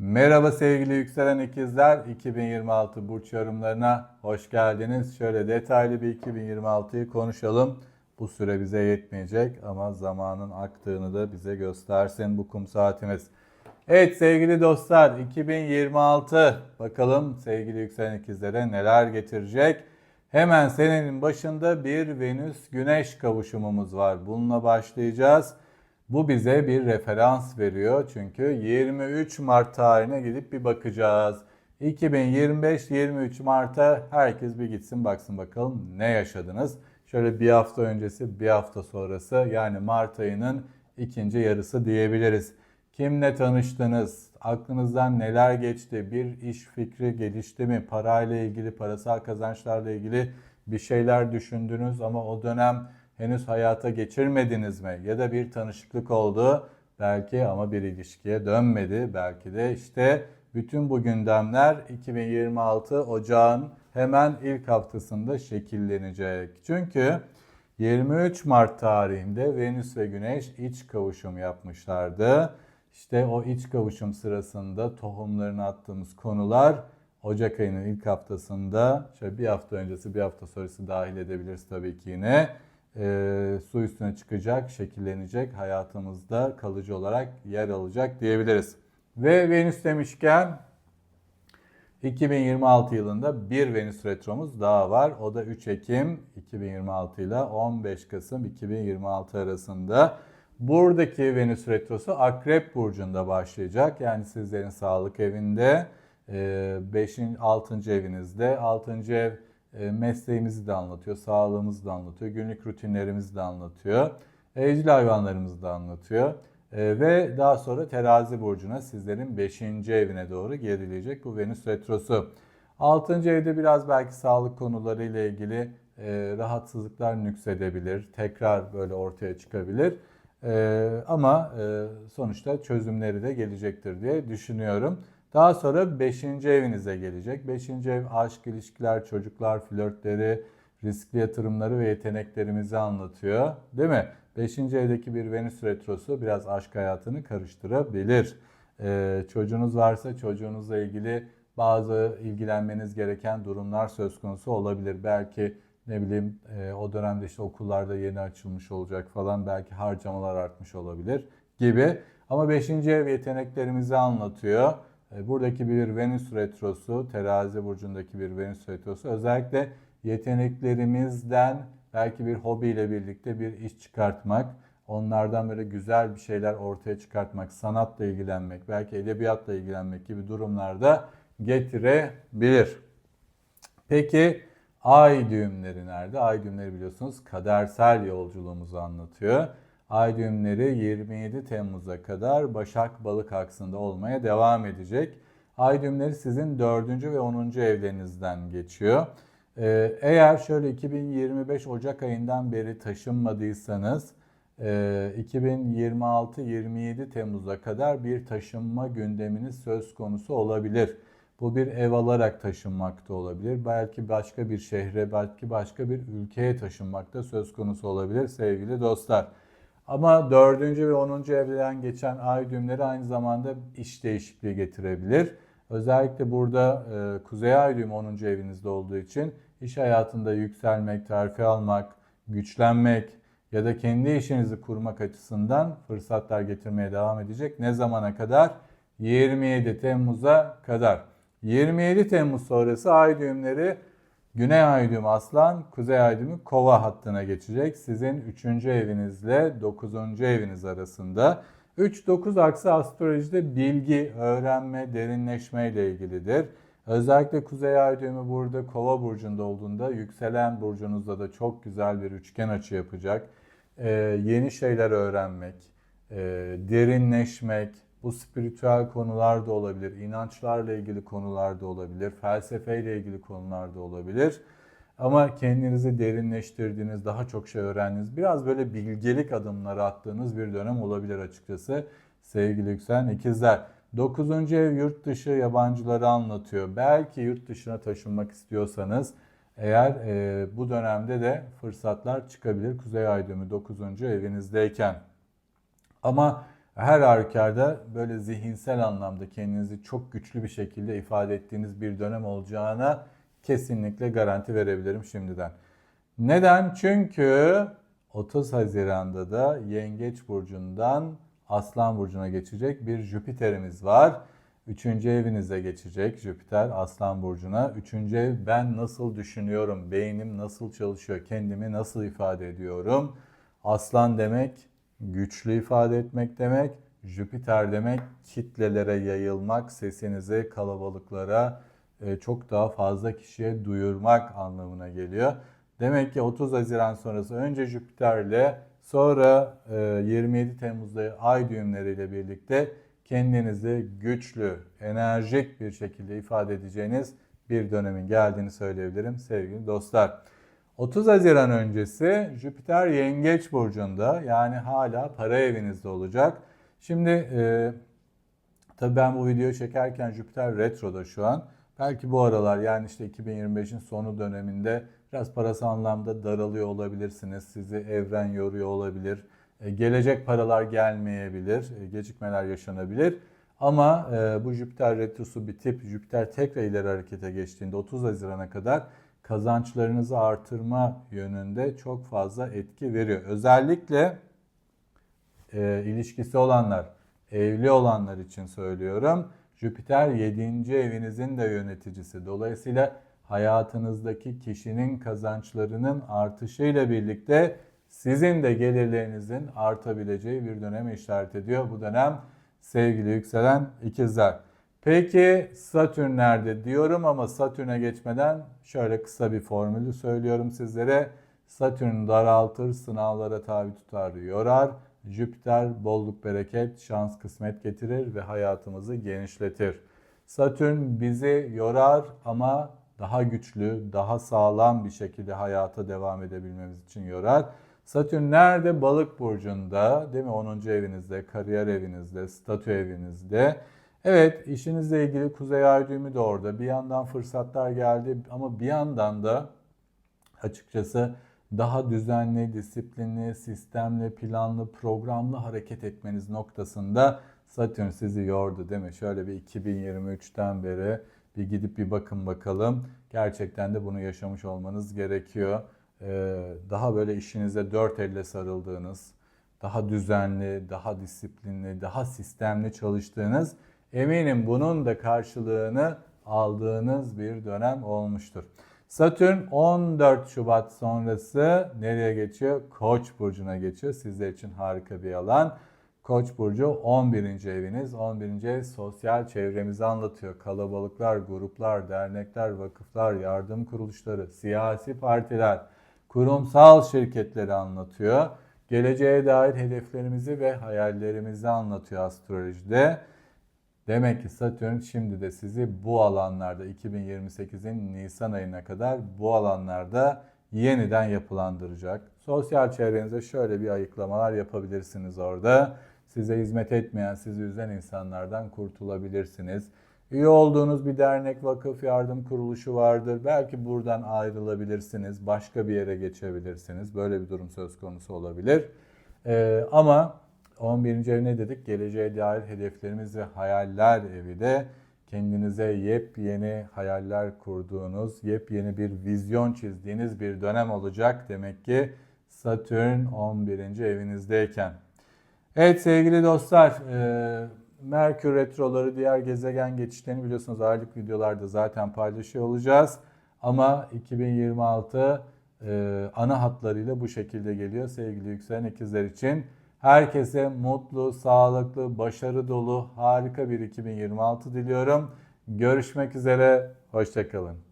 Merhaba sevgili yükselen ikizler. 2026 burç yorumlarına hoş geldiniz. Şöyle detaylı bir 2026'yı konuşalım. Bu süre bize yetmeyecek ama zamanın aktığını da bize göstersin bu kum saatimiz. Evet sevgili dostlar 2026 bakalım sevgili yükselen ikizlere neler getirecek. Hemen senenin başında bir Venüs Güneş kavuşumumuz var. Bununla başlayacağız. Bu bize bir referans veriyor çünkü 23 Mart tarihine gidip bir bakacağız. 2025-23 Mart'a herkes bir gitsin baksın bakalım ne yaşadınız. Şöyle bir hafta öncesi bir hafta sonrası yani Mart ayının ikinci yarısı diyebiliriz. Kimle tanıştınız? Aklınızdan neler geçti? Bir iş fikri gelişti mi? Parayla ilgili, parasal kazançlarla ilgili bir şeyler düşündünüz ama o dönem henüz hayata geçirmediniz mi? Ya da bir tanışıklık oldu belki ama bir ilişkiye dönmedi. Belki de işte bütün bu gündemler 2026 Ocağın hemen ilk haftasında şekillenecek. Çünkü 23 Mart tarihinde Venüs ve Güneş iç kavuşum yapmışlardı. İşte o iç kavuşum sırasında tohumlarını attığımız konular Ocak ayının ilk haftasında şöyle bir hafta öncesi bir hafta sonrası dahil edebiliriz tabii ki yine e, su üstüne çıkacak, şekillenecek, hayatımızda kalıcı olarak yer alacak diyebiliriz. Ve Venüs demişken 2026 yılında bir Venüs retromuz daha var. O da 3 Ekim 2026 ile 15 Kasım 2026 arasında. Buradaki Venüs retrosu Akrep burcunda başlayacak. Yani sizlerin sağlık evinde, 5. 6. evinizde. 6. ev mesleğimizi de anlatıyor, sağlığımızı da anlatıyor, günlük rutinlerimizi de anlatıyor, evcil hayvanlarımızı da anlatıyor. E, ve daha sonra terazi burcuna sizlerin 5. evine doğru gerileyecek bu Venüs retrosu. 6. evde biraz belki sağlık konuları ile ilgili e, rahatsızlıklar nüksedebilir, tekrar böyle ortaya çıkabilir. Ama sonuçta çözümleri de gelecektir diye düşünüyorum. Daha sonra 5. evinize gelecek. 5. ev aşk, ilişkiler, çocuklar, flörtleri, riskli yatırımları ve yeteneklerimizi anlatıyor. Değil mi? 5. evdeki bir Venüs retrosu biraz aşk hayatını karıştırabilir. Ee, çocuğunuz varsa çocuğunuzla ilgili bazı ilgilenmeniz gereken durumlar söz konusu olabilir. Belki ne bileyim e, o dönemde işte okullarda yeni açılmış olacak falan belki harcamalar artmış olabilir gibi. Ama 5. ev yeteneklerimizi anlatıyor. E, buradaki bir Venüs retrosu, terazi burcundaki bir Venüs retrosu özellikle yeteneklerimizden belki bir hobiyle birlikte bir iş çıkartmak, onlardan böyle güzel bir şeyler ortaya çıkartmak, sanatla ilgilenmek, belki edebiyatla ilgilenmek gibi durumlarda getirebilir. Peki ay düğümleri nerede? Ay düğümleri biliyorsunuz kadersel yolculuğumuzu anlatıyor. Ay düğümleri 27 Temmuz'a kadar Başak Balık aksında olmaya devam edecek. Ay düğümleri sizin 4. ve 10. evlerinizden geçiyor. Ee, eğer şöyle 2025 Ocak ayından beri taşınmadıysanız 2026-27 e, Temmuz'a kadar bir taşınma gündeminiz söz konusu olabilir. Bu bir ev alarak taşınmak da olabilir. Belki başka bir şehre, belki başka bir ülkeye taşınmak da söz konusu olabilir sevgili dostlar. Ama dördüncü ve onuncu evden geçen ay düğümleri aynı zamanda iş değişikliği getirebilir. Özellikle burada e, kuzey ay düğümü 10. evinizde olduğu için iş hayatında yükselmek, terfi almak, güçlenmek ya da kendi işinizi kurmak açısından fırsatlar getirmeye devam edecek. Ne zamana kadar? 27 Temmuz'a kadar. 27 Temmuz sonrası ay düğümleri Güney ay düğümü aslan, kuzey ay düğümü kova hattına geçecek. Sizin 3. evinizle 9. eviniz arasında. 3-9 aksı astrolojide bilgi, öğrenme, derinleşme ile ilgilidir. Özellikle kuzey ay düğümü burada kova burcunda olduğunda yükselen burcunuzda da çok güzel bir üçgen açı yapacak. Ee, yeni şeyler öğrenmek, e, derinleşmek, bu spiritüel konular da olabilir, inançlarla ilgili konular da olabilir, felsefeyle ilgili konular da olabilir. Ama kendinizi derinleştirdiğiniz, daha çok şey öğrendiğiniz, biraz böyle bilgelik adımları attığınız bir dönem olabilir açıkçası sevgili yükselen ikizler. 9. ev yurt dışı yabancıları anlatıyor. Belki yurt dışına taşınmak istiyorsanız eğer e, bu dönemde de fırsatlar çıkabilir. Kuzey ay düğümü 9. evinizdeyken. Ama Her halükarda böyle zihinsel anlamda kendinizi çok güçlü bir şekilde ifade ettiğiniz bir dönem olacağına kesinlikle garanti verebilirim şimdiden. Neden? Çünkü 30 Haziran'da da Yengeç Burcu'ndan Aslan Burcu'na geçecek bir Jüpiter'imiz var. Üçüncü evinize geçecek Jüpiter Aslan Burcu'na. Üçüncü ev ben nasıl düşünüyorum, beynim nasıl çalışıyor, kendimi nasıl ifade ediyorum. Aslan demek güçlü ifade etmek demek. Jüpiter demek kitlelere yayılmak, sesinizi kalabalıklara e, çok daha fazla kişiye duyurmak anlamına geliyor. Demek ki 30 Haziran sonrası önce Jüpiter'le sonra e, 27 Temmuz'da ay düğümleriyle birlikte kendinizi güçlü, enerjik bir şekilde ifade edeceğiniz bir dönemin geldiğini söyleyebilirim sevgili dostlar. 30 Haziran öncesi Jüpiter Yengeç burcunda yani hala para evinizde olacak. Şimdi e, tabii ben bu videoyu çekerken Jüpiter retroda şu an. Belki bu aralar yani işte 2025'in sonu döneminde biraz parası anlamda daralıyor olabilirsiniz. Sizi evren yoruyor olabilir. E, gelecek paralar gelmeyebilir. E, gecikmeler yaşanabilir. Ama e, bu Jüpiter retrosu bitip Jüpiter tekrar ileri harekete geçtiğinde 30 Haziran'a kadar kazançlarınızı artırma yönünde çok fazla etki veriyor. Özellikle e, ilişkisi olanlar, evli olanlar için söylüyorum. Jüpiter 7. evinizin de yöneticisi. Dolayısıyla hayatınızdaki kişinin kazançlarının artışıyla birlikte sizin de gelirlerinizin artabileceği bir döneme işaret ediyor. Bu dönem sevgili yükselen ikizler. Peki Satürn nerede diyorum ama Satürn'e geçmeden şöyle kısa bir formülü söylüyorum sizlere. Satürn daraltır, sınavlara tabi tutar, yorar. Jüpiter bolluk bereket, şans kısmet getirir ve hayatımızı genişletir. Satürn bizi yorar ama daha güçlü, daha sağlam bir şekilde hayata devam edebilmemiz için yorar. Satürn nerede? Balık burcunda, değil mi? 10. evinizde, kariyer evinizde, statü evinizde. Evet, işinizle ilgili kuzey ay düğümü de orada. Bir yandan fırsatlar geldi ama bir yandan da açıkçası daha düzenli, disiplinli, sistemli, planlı, programlı hareket etmeniz noktasında Satürn sizi yordu değil mi? Şöyle bir 2023'ten beri bir gidip bir bakın bakalım. Gerçekten de bunu yaşamış olmanız gerekiyor. Ee, daha böyle işinize dört elle sarıldığınız, daha düzenli, daha disiplinli, daha sistemli çalıştığınız eminim bunun da karşılığını aldığınız bir dönem olmuştur. Satürn 14 Şubat sonrası nereye geçiyor? Koç burcuna geçiyor. Sizler için harika bir alan. Koç burcu 11. eviniz. 11. ev sosyal çevremizi anlatıyor. Kalabalıklar, gruplar, dernekler, vakıflar, yardım kuruluşları, siyasi partiler, kurumsal şirketleri anlatıyor. Geleceğe dair hedeflerimizi ve hayallerimizi anlatıyor astrolojide. Demek ki Satürn şimdi de sizi bu alanlarda 2028'in Nisan ayına kadar bu alanlarda yeniden yapılandıracak. Sosyal çevrenize şöyle bir ayıklamalar yapabilirsiniz orada. Size hizmet etmeyen, sizi üzen insanlardan kurtulabilirsiniz. Üye olduğunuz bir dernek, vakıf, yardım kuruluşu vardır. Belki buradan ayrılabilirsiniz, başka bir yere geçebilirsiniz. Böyle bir durum söz konusu olabilir. Ee, ama 11. ev ne dedik? Geleceğe dair hedeflerimiz ve hayaller evi de kendinize yepyeni hayaller kurduğunuz, yepyeni bir vizyon çizdiğiniz bir dönem olacak. Demek ki Satürn 11. evinizdeyken. Evet sevgili dostlar, e, Merkür retroları, diğer gezegen geçişlerini biliyorsunuz aylık videolarda zaten paylaşıyor olacağız. Ama 2026 e, ana hatlarıyla bu şekilde geliyor sevgili yükselen ikizler için. Herkese mutlu, sağlıklı, başarı dolu, harika bir 2026 diliyorum. Görüşmek üzere, hoşçakalın.